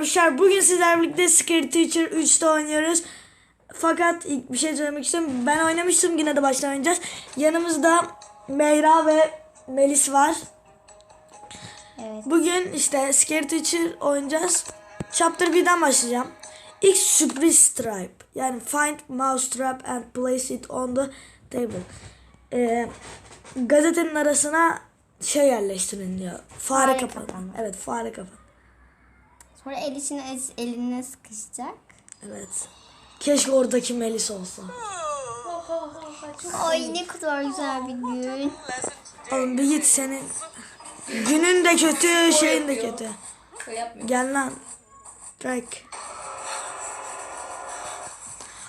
arkadaşlar bugün sizlerle birlikte Scary Teacher 3'te oynuyoruz. Fakat ilk bir şey söylemek istiyorum. Ben oynamıştım yine de baştan oynayacağız. Yanımızda Meyra ve Melis var. Evet. Bugün işte Scary Teacher oynayacağız. Chapter 1'den başlayacağım. İlk sürpriz stripe. Yani find mouse trap and place it on the table. Ee, gazetenin arasına şey yerleştirin diyor. Fare, Fare kapanı. kapanı. Evet fare kapanı. Sonra el içine el- eline sıkışacak. Evet. Keşke oradaki Melis olsa. Ay ne kadar güzel bir gün. Oğlum bir git senin. Günün de kötü, şeyin de kötü. Gel lan. Drake.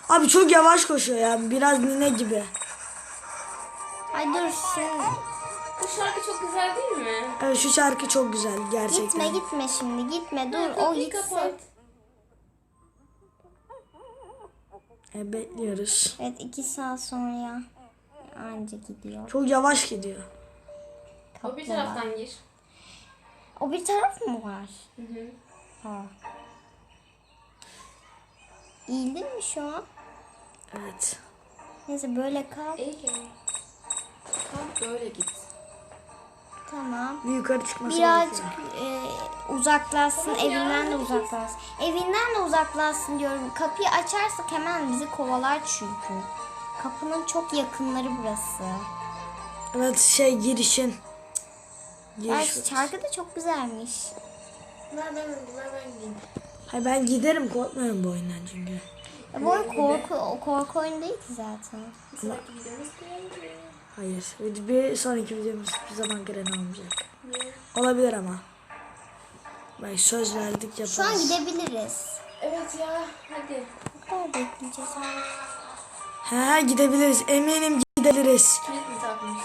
Abi çok yavaş koşuyor ya. Biraz nine gibi. Ay dur şu. Şarkı çok güzel değil mi? Evet şu şarkı çok güzel gerçekten. Gitme gitme şimdi gitme dur o gitsin. kapat. E, bekliyoruz. Evet iki saat sonra anca gidiyor. Çok yavaş gidiyor. O bir taraftan gir. O bir taraf mı var? Hı hı. Ha. İyildin mi şu an? Evet. Neyse böyle kal. İyi gel. Kalk böyle git. Tamam. Yukarı çıkması Birazcık gerekiyor. e, uzaklaşsın, evinden de uzaklaşsın. Evinden de uzaklaşsın diyorum. Kapıyı açarsak hemen bizi kovalar çünkü. Kapının çok yakınları burası. Evet şey girişin. Ay Giriş. şarkı da çok güzelmiş. Bunlar ben, bunlar ben. Hayır ben giderim korkmuyorum bu oyundan çünkü. Bu oyun korku, korku oyunu değil ki zaten. Bir sonraki videomuz geldi. Hayır. Bir sonraki videomuz hiçbir zaman gren olmayacak. Niye? Olabilir ama. Ben söz verdik yaparız. Şu an gidebiliriz. Evet ya hadi. Ne kadar bekleyeceğiz abi? He gidebiliriz. Eminim gidebiliriz. Kilit mi takmış?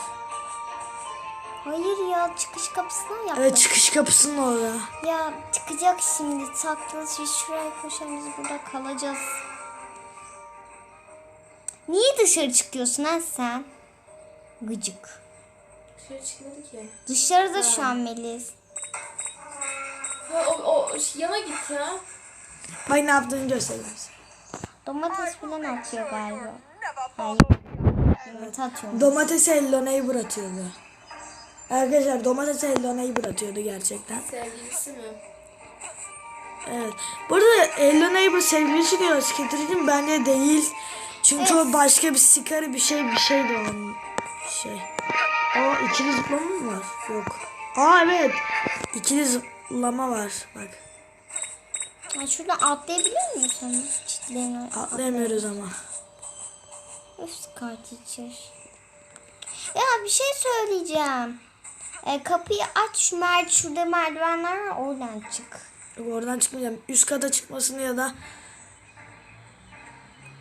Hayır ya çıkış kapısından yaptık. Evet çıkış kapısının orada. Ya çıkacak şimdi saklı biz şuraya koşalım biz burada kalacağız. Niye dışarı çıkıyorsun ha sen? Gıcık. Dışarı çıkmadı ki. Dışarıda şu an Melis. Ha, o, o yana git ya. Bak ne yaptığını göstereyim size. Domates falan atıyor galiba. Hayır. Yumurta atıyor. Domates Hello Neighbor atıyordu. Arkadaşlar domates Hello Neighbor atıyordu gerçekten. Sevgilisi mi? Evet. Bu arada Hello Neighbor sevgilisi diyor Skitter'cim bence değil. Çünkü o başka bir sigara bir şey bir şey de onun şey. Aa ikili zıplama mı var? Yok. Aa evet. İkili zıplama var. Bak. Ya şuradan atlayabiliyor musun? Çitlerini. Atlayamıyoruz ama. Öf Scar Teacher. Ya bir şey söyleyeceğim. E, kapıyı aç şu mer şurada merdivenler var oradan çık. Yok, Oradan çıkmayacağım. Üst kata çıkmasını ya da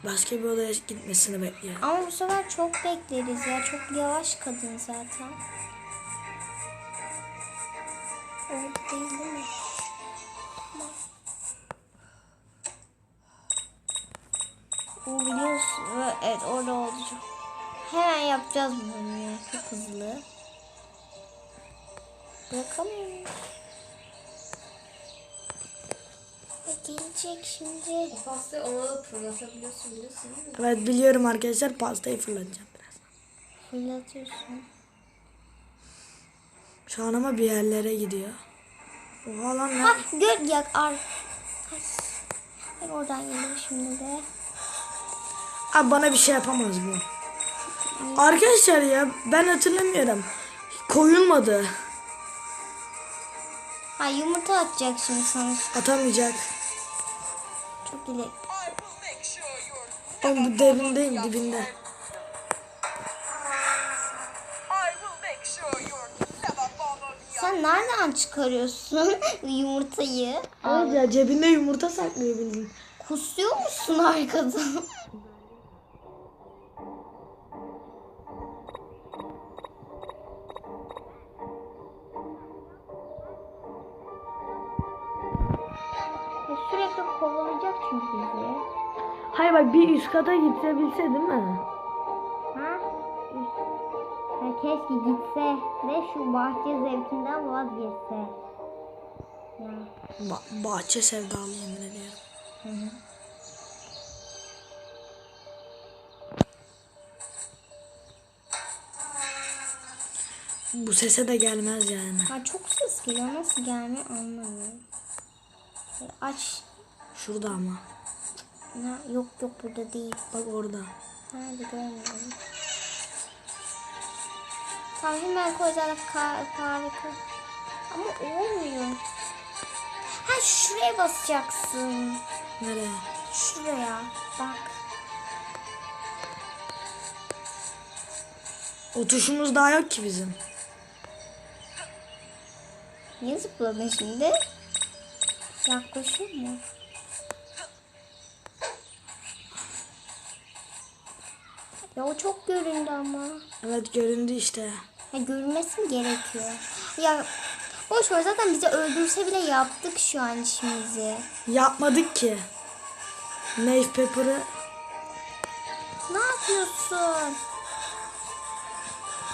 başka bir odaya gitmesini bekliyorum. Ama bu sefer çok bekleriz ya. Çok yavaş kadın zaten. Orada değil değil mi? O biliyorsun. Evet orada olacak. Hemen yapacağız bunu ya. Çok hızlı. Bırakamıyorum. Gelecek şimdi. O pastayı ona da fırlatabiliyorsun biliyorsun değil mi? Evet biliyorum arkadaşlar pastayı fırlatacağım biraz. Fırlatıyorsun. Şu an ama bir yerlere gidiyor. Oha lan ne? Ha gör yak ar. Ay. Ben oradan geliyor şimdi de. Abi bana bir şey yapamaz bu. Arkadaşlar ya ben hatırlamıyorum. Koyulmadı. Ha yumurta atacak şimdi sana. Atamayacak. Çok ileri. Oğlum bu dibindeyim dibinde. Sen nereden çıkarıyorsun yumurtayı? Evet ya cebinde yumurta saklıyor bildiğin. Kusuyor musun arkadan? Sürekli kovalayacak çünkü bizi. Hayır bak bir üst kata gitse bilse değil mi? Ha? Ha, keşke gitse ve şu bahçe zevkinden vazgeçse. Ya. Ba- bahçe sevdalı yemin ediyorum. Bu sese de gelmez yani. Ha çok ses geliyor. Nasıl gelmiyor anlamıyorum. Aç. Şurada ama. Ne? Yok yok burada değil. Bak orada. Nerede görmüyorum. Tamam hemen koyacağım ka- harika. Ama olmuyor. Ha şuraya basacaksın. Nereye? Şuraya. Bak. O tuşumuz daha yok ki bizim. Niye zıpladın şimdi? Yaklaşıyor mu? Ya o çok göründü ama. Evet göründü işte. Ya görünmesi mi gerekiyor? Ya boş ver zaten bizi öldürse bile yaptık şu an işimizi. Yapmadık ki. Maze Pepper'ı Ne yapıyorsun?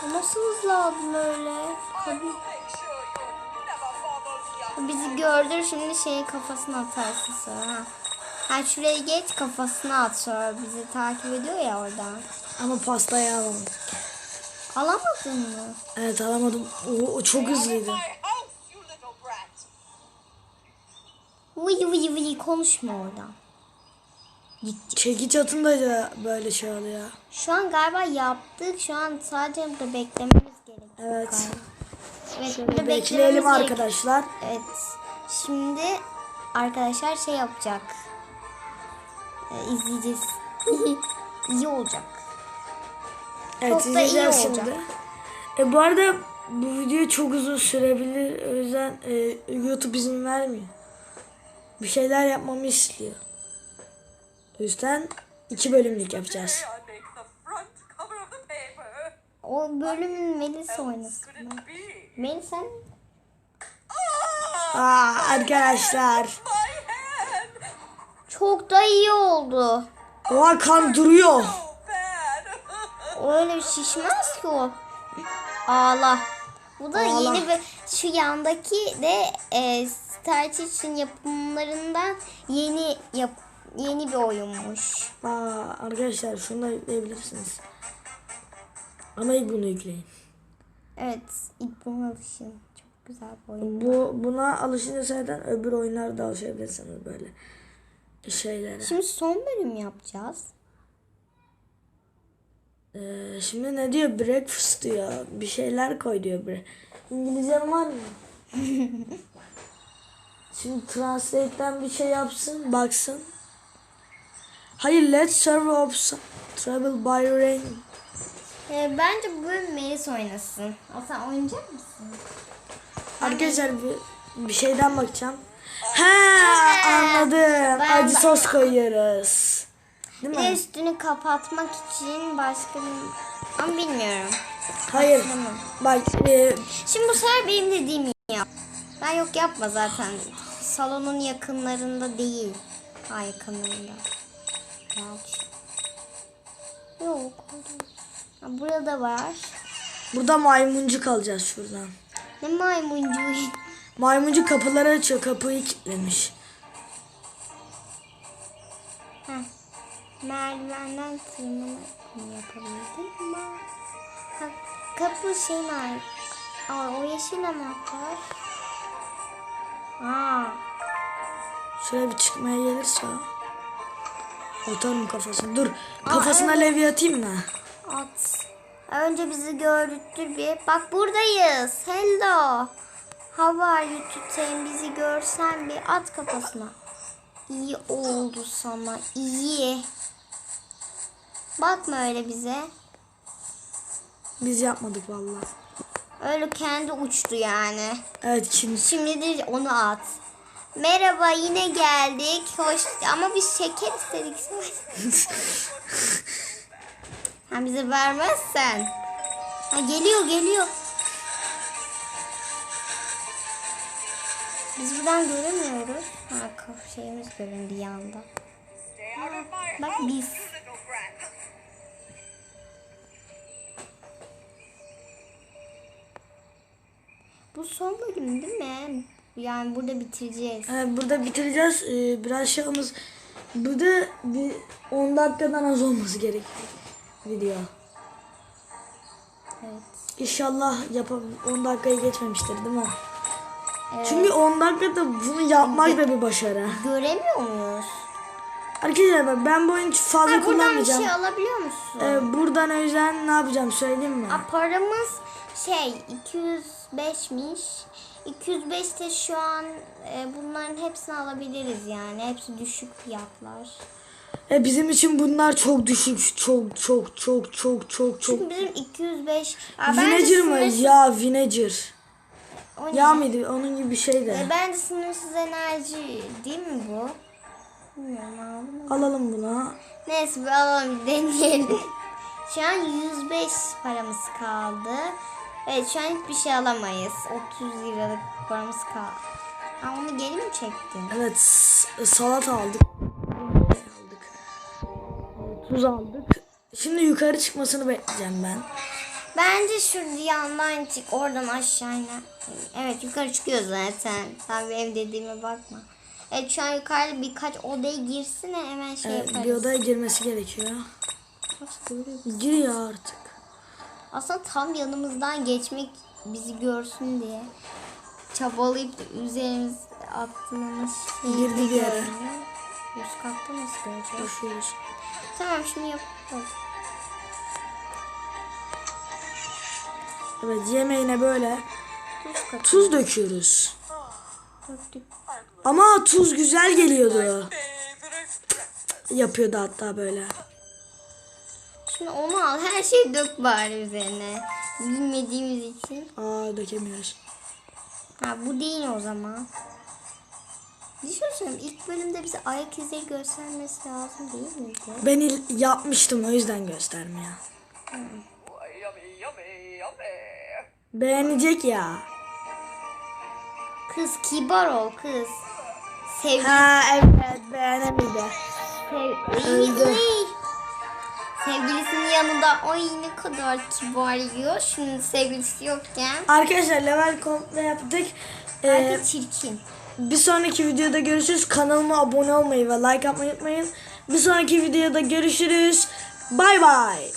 Ya Nasıl hızlı aldın öyle? Tabii. Bizi gördür şimdi şeyi kafasına atarsın sonra. Ha. şuraya geç kafasına at sonra bizi takip ediyor ya oradan. ama pastayı alamadım. Alamadın mı? Evet alamadım. O, o çok hızlıydı. Vıy vıy vıy konuşma oradan. Çekiç atınca da böyle şey oluyor. Şu an galiba yaptık. Şu an sadece burada beklememiz gerekiyor. Evet. galiba. Evet, burada Bekleyelim arkadaşlar. Evet. Şimdi arkadaşlar şey yapacak. Ee, izleyeceğiz. İyi olacak. Evet Çok da iyi olacak. şimdi. E, bu arada bu video çok uzun sürebilir. O yüzden e, YouTube izin vermiyor. Bir şeyler yapmamı istiyor. O yüzden iki bölümlük yapacağız. O bölümün Melis oynasın. Could it be? Melis sen Aa, arkadaşlar. Çok da iyi oldu. Oha kan duruyor. Öyle şişmez ki o. Ağla. Bu da Ağla. yeni bir şu yandaki de e, Star için yapımlarından yeni yap yeni bir oyunmuş. Aa, arkadaşlar şunu da yükleyebilirsiniz. Ama ilk bunu yükleyin. Evet, ilk buna alışın. Çok güzel bir oyun. Bu buna alışınca zaten öbür oyunlarda alışabilirsiniz böyle şeylere. Şimdi son bölüm yapacağız. Ee, şimdi ne diyor? Breakfast diyor. Bir şeyler koy diyor. Bre İngilizcem var mı? şimdi translate'den bir şey yapsın, baksın. Hayır, let's serve of travel by rain. E, bence bu bölüm Melis oynasın. O sen oynayacak mısın? Arkadaşlar bir, bir şeyden bakacağım. Ha anladım. Ben- Acı sos koyuyoruz. Değil Bir de mi? üstünü kapatmak için başka bir... Ama bilmiyorum. Hayır. Bak e, Şimdi bu sefer benim dediğimi yap. Ben yok yapma zaten. Salonun yakınlarında değil. Ha yakınlarında. Yok. Ha, burada var. burada maymuncuk alacağız şuradan. Ne maymuncuğu. Maymuncuk kapıları açıyor. Kapıyı kilitlemiş. Ha. Merdivenden tırmanıp yapabildim ama. Ha, kapı şey var. Aa, o yeşil anahtar. Aa, Şöyle bir çıkmaya gelirse. Atarım kafasını. Dur. Kafasına levye atayım mı? at. Önce bizi gördüktür bir. Bak buradayız. Hello. You today? Bizi görsen bir at kafasına. İyi oldu sana. iyi. Bakma öyle bize. Biz yapmadık vallahi. Öyle kendi uçtu yani. Evet kim? Şimdi de onu at. Merhaba yine geldik. Hoş ama biz şeker istedik. ha bize vermezsen. Ha geliyor geliyor. Biz buradan göremiyoruz. Ha şeyimiz göründü yanda. My Bak biz. Bu son bölüm değil mi? Yani burada bitireceğiz. Ee, burada bitireceğiz. Ee, biraz şey olmaz. Burada bir 10 dakikadan az olması gerekiyor video. Evet. İnşallah yapab 10 dakikayı geçmemiştir değil mi? Evet. Çünkü 10 dakikada bunu yapmak da bir başarı. Göremiyor muyuz? Arkadaşlar bak ben bu oyunu fazla Ha, buradan bir kullanmayacağım. şey alabiliyor musun? Ee, buradan o yüzden ne yapacağım söyleyeyim mi? Aa, paramız şey 205'miş. 205 de şu an e, bunların hepsini alabiliriz yani. Hepsi düşük fiyatlar. E, bizim için bunlar çok düşük. Çok çok çok çok çok çok. Çünkü bizim 205. Aa, Vinegar mı? Ya Vinegar. O ne? Ya mıydı? Onun gibi bir şey E, de. bence sınırsız enerji değil mi bu? Bilmiyorum aldım mı? Alalım bunu. Neyse bir alalım bir deneyelim. Şu an 105 paramız kaldı. Evet şu an hiçbir şey alamayız. 30 liralık paramız kaldı. Ha onu geri mi çektin? Evet salata aldık. aldık. Tuz aldık. Şimdi yukarı çıkmasını bekleyeceğim ben. Bence şurada yandan çık oradan aşağı iner. Evet yukarı çıkıyor zaten. Sen bir ev dediğime bakma. Evet şu an yukarıda birkaç odaya girsin hemen şey Evet, yaparız. bir odaya girmesi gerekiyor. Gir ya artık. Aslında tam yanımızdan geçmek bizi görsün diye çabalayıp üzerimiz attığımız şeyi Girdi bir yere. Üst katta nasıl göreceğiz? Tamam şimdi yapalım. Evet yemeğine böyle Tuz döküyoruz. Ama tuz güzel geliyordu. Yapıyordu hatta böyle. Şimdi onu al her şeyi dök bari üzerine. Bilmediğimiz için. Aa dökemiyoruz. Ha bu değil o zaman. Düşünsene ilk bölümde bize ayak izleri göstermesi lazım değil miydi? Ben il- yapmıştım o yüzden göstermiyor. Yummy. Beğenecek ya. Kız kibar ol kız. Sevgi Ha evet beğenemedi. Sev- Öldü. Sevgilisinin yanında ay ne kadar kibar yiyor. Şimdi sevgilisi yokken. Arkadaşlar level komple yaptık. Ee, çirkin. bir sonraki videoda görüşürüz. Kanalıma abone olmayı ve like atmayı unutmayın. Bir sonraki videoda görüşürüz. Bay bay.